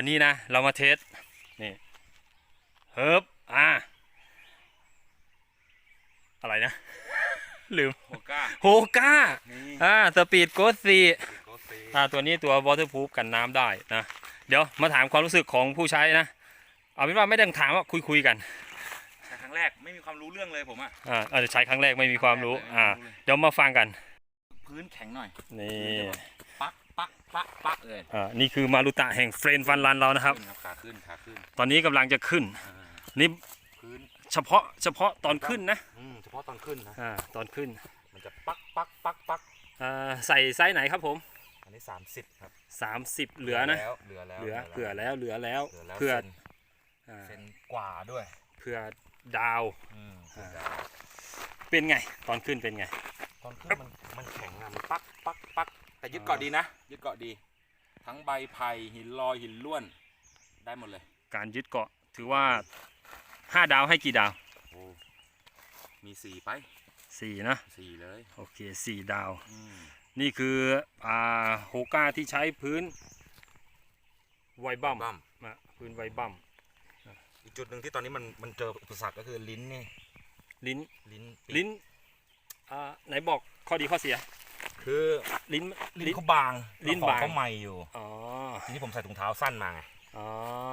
วันนี้นะเรามาเทสนี่เฮิร์บอ่าอะไรนะ ลืมโฮก้าโฮก้านี่อ่าสปีดโกสีโกเซอ่าตัวนี้ตัว waterproof กันน้ำได้นะเดี๋ยวมาถามความรู้สึกของผู้ใช้นะ เอาเป็นว่าไม่ได้ถามว่าคุยคุยๆกันใช้ครั้งแรกไม่มีความรู้เรื่องเลยผมอะอ่าอาจจะใช้ครั้งแรกไม่มีความรู้ไม่มีอ่าความรู้เลยเดี๋ยวมาฟังกัน พื้นแข็งหน่อยนี่ ปักปักปักปักเลยอ่านี่คือมารุตะแห่งเฟรนฟันรันเรานะครับ ขึ้นขาขึ้นขาขึ้นตอนนี้กำลังจะขึ้น อ่านี่พื้นเฉพาะเฉพาะตอนขึ้นนะอืมเฉพาะตอนขึ้นนะอ่าตอนขึ้นมันจะปักปักปักปักอ่าใส่ไซส์ไหนครับผม อันนี้ 30 ครับ30 เหลือนะ แล้วเหลือแล้วเหลือเผื่อแล้วเหลือแล้วเหลือแล้วเผื่อเซนอ่าเซนกว่าด้วยเผื่อดาว อืมอ่า เป็นไง ตอนขึ้นเป็นไง ตอนขึ้นมันมันแข็งอะมันปักปักปัก แต่ยึดเกาะดีนะ ยึดเกาะดี ทั้งใบไผ่หินลอยหินล้วน ได้หมดเลย การยึดเกาะถือว่า5ดาวให้กี่ดาวโอ้มีสีไป4นะสีเลยโอเค4ดาวอืมนี่คืออ่าโฮก้าที่ใช้พื้นไวบัมบั้มนะพื้นไวบัมอีกจุดหนึ่งที่ตอนนี้มันมันเจออุปสรรคก็คือลิ้นนี่ลิ้นลิ้นลิ้นอ่าไหนบอกข้อดีข้อเสีย คือลิ้นลิ้ลิ้นนเขาบางลิ้นแล้วของบางเขาใหม่อยู่อ๋อทีนี้ผมใส่ถุงเท้าสั้นมาไงอ๋อ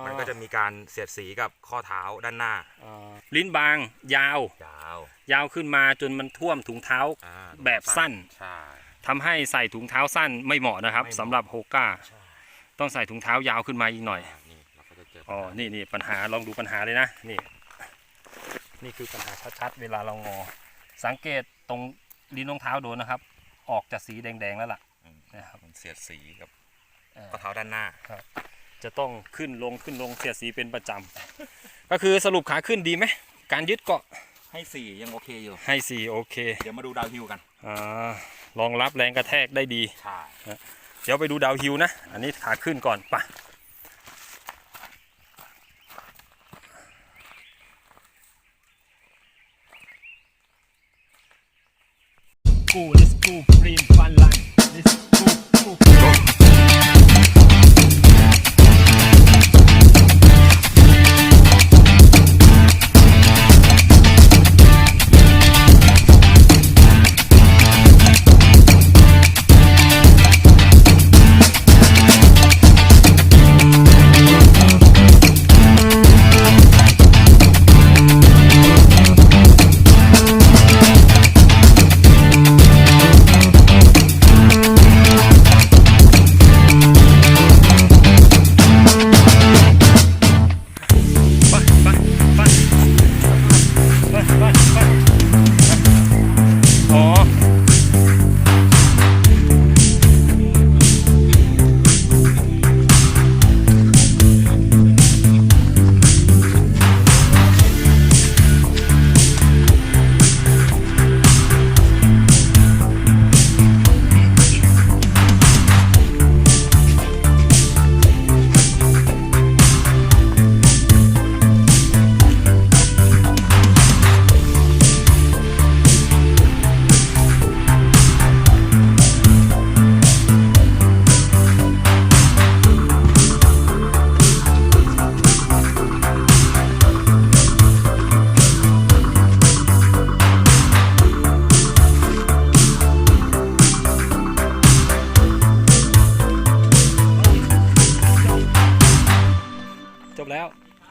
มันก็จะมีการเสียดสีกับข้อเท้าด้านหน้าอ๋อลิ้นบาง ยาว ยาว ยาวขึ้นมาจนมันท่วมถุงเท้าอ่าแบบสั้นใช่ทำให้ใส่ถุงเท้าสั้นไม่เหมาะนะครับไม่เหมาะสำหรับโฮก้าใช่ต้องใส่ถุงเท้ายาวขึ้นมาอีกหน่อยานี่เราก็จะเจออ๋อนี่นี่ปัญหาลองดูปัญหาเลยนะนี่ นี่คือปัญหาชัดๆเวลาเรางอ สังเกตตรงลิ้นรองเท้าโดนนะครับ ออกจากสีแดงๆแล้วล่ะอืมนะครับมันเสียดสีกับเอ่อข้อเท้าด้านหน้าจะต้องขึ้นลงขึ้นลงเสียดสีเป็นประจำก็คือสรุปขาขึ้นดีไหมการยึดเกาะให้สียังโอเคอยู่ให้สีโอเค เดี๋ยวมาดูดาวฮิลกันอ่ารองรับแรงกระแทกได้ดีใช่เดี๋ยวไปดูดาวฮิลนะ อันนี้ขาขึ้นก่อนไป go let's go พรีมฟันลัน let's go go go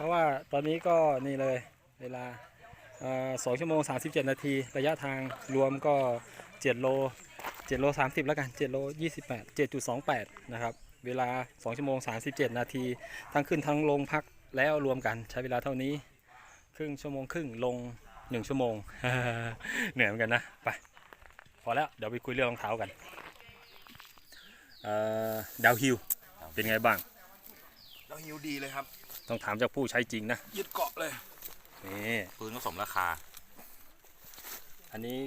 ราะว่าตอนนี้ก็นี่เลยเวลาสองชั่วโมง 37 นาที ระยะทางรวมก็ 7 โล 7 โล 30 แล้วกัน 7 โล 28 7.28 นะครับ เวลา 2 ชั่วโมง 37 นาที ทั้งขึ้นทั้งลงพักแล้วรวมกันใช้เวลาเท่านี้ ครึ่งชั่วโมงครึ่งลง 1 ชั่วโมง เหนื่อยเหมือนกันนะ ไป พอแล้ว เดี๋ยวไปคุยเรื่องรองเท้ากันดาวฮิลเป็นไงบ้าง ดาวฮิลดีเลยครับ ต้องถามจากผู้ใช้จริงนะ ยึดเกาะเลย นี่พื้นก็สมราคา อันนี้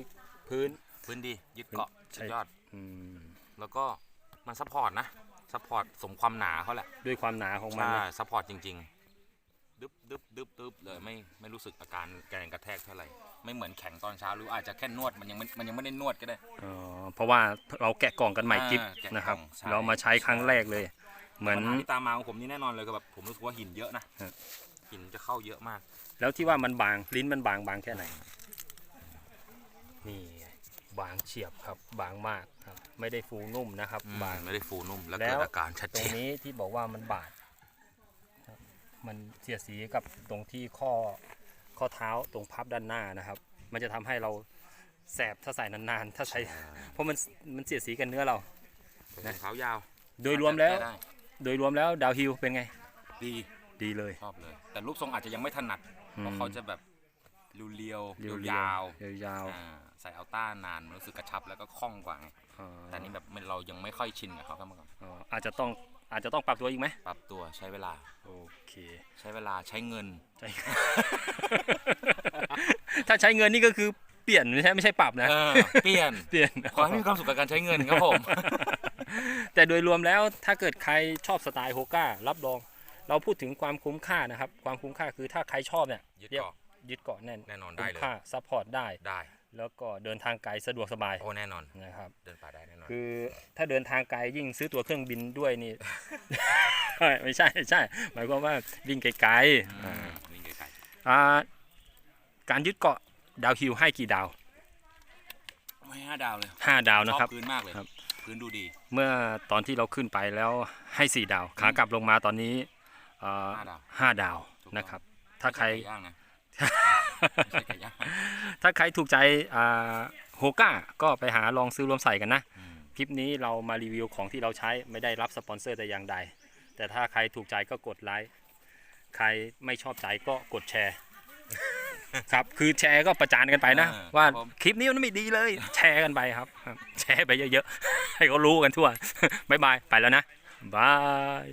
พื้น พื้นดี ยึดเกาะใช่สุดยอด อืม แล้วก็มันซัพพอร์ตนะ ซัพพอร์ตสมความหนาเขาแหละ ด้วยความหนาของมันใช่นะซัพพอร์ตจริง ๆ ดึบดึบดึบดึบเลยไม่ไม่รู้สึกอาการแรงกระแทกเท่าไหร่ ไม่เหมือนแข็งตอนเช้าหรืออาจจะแค่นวดมันยังไม่มันยังไม่ได้นวดก็ได้ อ๋อ เพราะว่าเราแกะกล่องกันใหม่อ่ากิฟแกะกล่องนะครับใช่เรามาใช้ครั้งแรกเลย เหมือน ปัญหาที่ตามมาของผมนี่แน่นอนเลยคือแบบผมรู้สึกว่าหินเยอะนะฮะหินจะเข้าเยอะมาก แล้วที่ว่ามันบางลิ้นมันบางบางแค่ไหน นี่บางเฉียบครับบางมากครับ ไม่ได้ฟูนุ่มนะครับ บางไม่ได้ฟูนุ่มแล้วแล้เกิดว อาการชัดตเจรงนนี้ที่บอกว่ามันบาดครับมันเสียดสีกับตรงที่ข้อข้อเท้าตรงพับด้านหน้านะครับ มันจะทำให้เราแสบถ้าใส่นานๆ ถ้าใช้ เพราะมันมันเสียดสีกันเนื้อเรานะเท้ายาวโดยรวมแล้ว ได้ โดยรวมแล้วดาวฮิลเป็นไง ดีดีเลย ชอบเลย แต่รูปทรงอาจจะยังไม่ถนัด เพราะเขาจะแบบเรียวๆเรียวยาวๆยาวๆ อ่าใส่อัลต้านานมันรู้สึกกระชับแล้วก็คล่องกว่าไงๆอ๋อแต่อันนี้แบบมันเรายังไม่ค่อยชินกับเขาครับเมื่อก่อนอ๋ออาจจะต้องอาจจะต้องปรับตัวอีกไหมปรับตัวใช้เวลาโอเคใช้เวลาใช้เงิน ใช่ ถ้าใช้เงินนี่ก็คือเปลี่ยนไม่ใช่ไม่ใช่ปรับนะเออเปลี่ยน เปลี่ยน ขอให้มีความสุขกับการใช้เงินครับผม แต่โดยรวมแล้วถ้าเกิดใครชอบสไตล์โฮก้ารับรอง เราพูดถึงความคุ้มค่านะครับ ความคุ้มค่าคือถ้าใครชอบเนี่ยยึดเรียกเกาะยึดเกาะแน่นแน่นอนได้คุ้มเลยค่าซัพพอร์ตได้ได้ แล้วก็เดินทางไกลสะดวกสบายโอ้แน่นอนนะครับเดินป่าได้แน่นอนคือถ้าเดินทางไกลยิ่งซื้อตั๋วเครื่องบินด้วยนี่ไม่ใช่ไม่ใช่ หมายความว่าวิ่งไกลๆอ่าวิ่งไกลอ่าการยึดเกาะดาวฮิลให้กี่ดาวๆไม่ห้าดาวเลย5ดาวนะครับชอพื้นมากเลยครับ พื้นดูดี เมื่อตอนที่เราขึ้นไปแล้วให้ 4 ดาว ขากลับลงมาตอนนี้อ่าห้าดาว ห้าดาวถูกต้องนะครับ ถ้าใคร ไม่ช่ไก่ย่างนะไม่ใช่ไก่ย่างถ้าใครถูกใจอ่าโฮก้าก็ไปหาลองซื้อรวมใส่กันนะ อืมคลิปนี้เรามารีวิวของที่เราใช้ไม่ได้รับสปอนเซอร์แต่อย่างใด แต่ถ้าใครถูกใจก็กดไลค์ ใครไม่ชอบใจก็กดแชร์ ครับ คือแชร์ก็ประจานกันไปนะ อ่าว่าครับผม คลิปนี้มันไม่ดีเลย แชร์กันไปครับครับ แชร์ไปเยอะๆ ให้เขารู้กันทั่ว บ๊ายบาย ไปแล้วนะบาย